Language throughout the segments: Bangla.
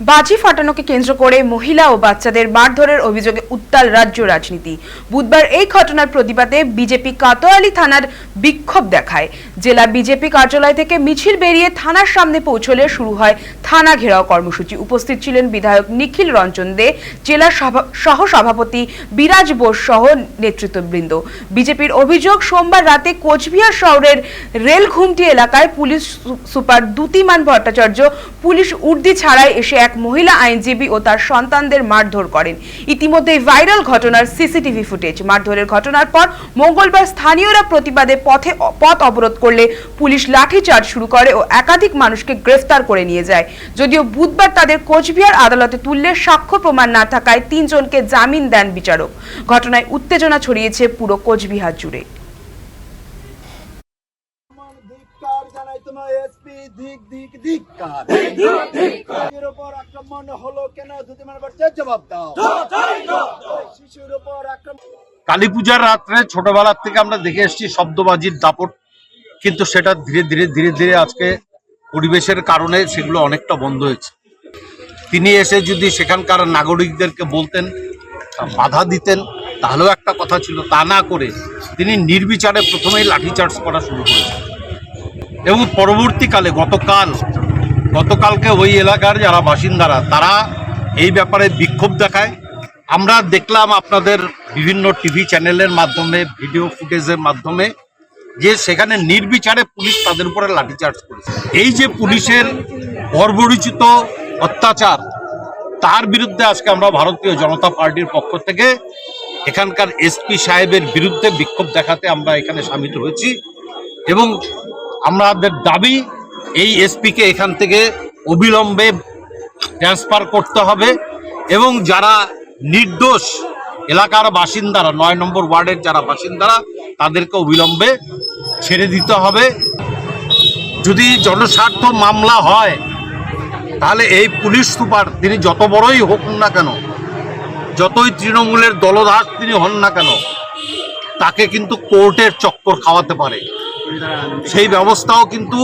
বাজি ফাটানোকে কেন্দ্র করে মহিলা ও বাচ্চাদের মারধরের অভিযোগে উত্তাল রাজ্য রাজনীতি। বুধবার এই ঘটনার প্রতিবাদে বিজেপি কাতোয়ালি থানার বিক্ষোভ দেখায়। জেলা বিজেপি কার্যালয় থেকে মিছিল বেরিয়ে থানার সামনে পৌঁছলে শুরু হয় থানা ঘেরাও কর্মসূচি। উপস্থিত ছিলেন বিধায়ক নিখিল রঞ্জন দে, জেলা সহ সভাপতি বিরাজ বোস সহ নেতৃত্ববৃন্দ। বিজেপির অভিযোগ, সোমবার রাতে কোচবিহার শহরের রেল ঘুমটি এলাকায় police super Dyutiman Bhattacharya police উর্দি ছাড়াই এসে এক মহিলা আইনজীবী ও তার সন্তানদের মারধর করেন। ইতিমধ্যে ভাইরাল ঘটনার সিসিটিভি ফুটেজ। মারধরের ঘটনার পর মঙ্গলবার স্থানীয়রা প্রতিবাদে পথে পথ অবরোধ করলে পুলিশ লাঠিচার্জ শুরু করে ও একাধিক মানুষকে গ্রেফতার করে নিয়ে যায়। যদিও বুধবার তাদের কোচবিহার আদালতে তুললে সাক্ষ্য প্রমাণ না থাকায় তিনজনকে জামিন দেন বিচারক। ঘটনায় উত্তেজনা ছড়িয়েছে পুরো কোচবিহার জুড়ে। তোমার এসপি ধিক ধিক ধিক্কার এর উপর আক্রমণ হলো কেন? বাচ্চার জবাব দাও। শিশুর উপর আক্রমণ কালী পূজার রাত্রে ছোটবেলার থেকে আমরা দেখে এসেছি, শব্দবাজির দাপট। কিন্তু সেটা ধীরে ধীরে ধীরে ধীরে আজকে পরিবেশের কারণে সেগুলো অনেকটা বন্ধ হয়েছে। তিনি এসে যদি সেখানকার নাগরিকদেরকে বলতেন, বাধা দিতেন, তাহলেও একটা কথা ছিল, তা না করে তিনি নির্বিচারে প্রথমেই লাঠিচার্জ করা শুরু করেছেন। এবং পরবর্তীকালে গতকাল, গতকালকে ওই এলাকার যারা বাসিন্দারা, তারা এই ব্যাপারে বিক্ষোভ দেখায়। আমরা দেখলাম আপনাদের বিভিন্ন টিভি চ্যানেলের মাধ্যমে, ভিডিও ফুটেজের মাধ্যমে যে সেখানে নির্বিচারে পুলিশ তাদের উপরে লাঠিচার্জ করেছে। এই যে পুলিশের বর্বরিচিত অত্যাচার, তার বিরুদ্ধে আজকে আমরা ভারতীয় জনতা পার্টির পক্ষ থেকে এখানকার এসপি সাহেবের বিরুদ্ধে বিক্ষোভ দেখাতে আমরা এখানে সামিল হয়েছি এবং আমাদের দাবি এই এসপিকে এখান থেকে অবিলম্বে ট্রান্সফার করতে হবে এবং যারা নির্দোষ এলাকার বাসিন্দারা, নয় নম্বর ওয়ার্ডের যারা বাসিন্দারা, তাদেরকে অবিলম্বে ছেড়ে দিতে হবে। যদি জনস্বার্থ মামলা হয়, তাহলে এই পুলিশ সুপার তিনি যত বড়ই হোক না কেন, যতই তৃণমূলের দলদাস তিনি হন না কেন, তাকে কিন্তু কোর্টের চক্কর খাওয়াতে পারে। সেই ব্যবস্থাও কিন্তু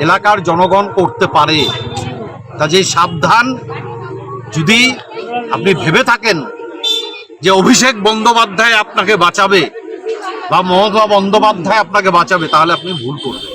এলাকার জনগণ করতে পারে। কাজেই সাবধান। যদি আপনি ভেবে থাকেন যে অভিষেক বন্দ্যোপাধ্যায় আপনাকে বাঁচাবে বা মমতা বন্দ্যোপাধ্যায় আপনাকে বাঁচাবে, তাহলে আপনি ভুল করবেন।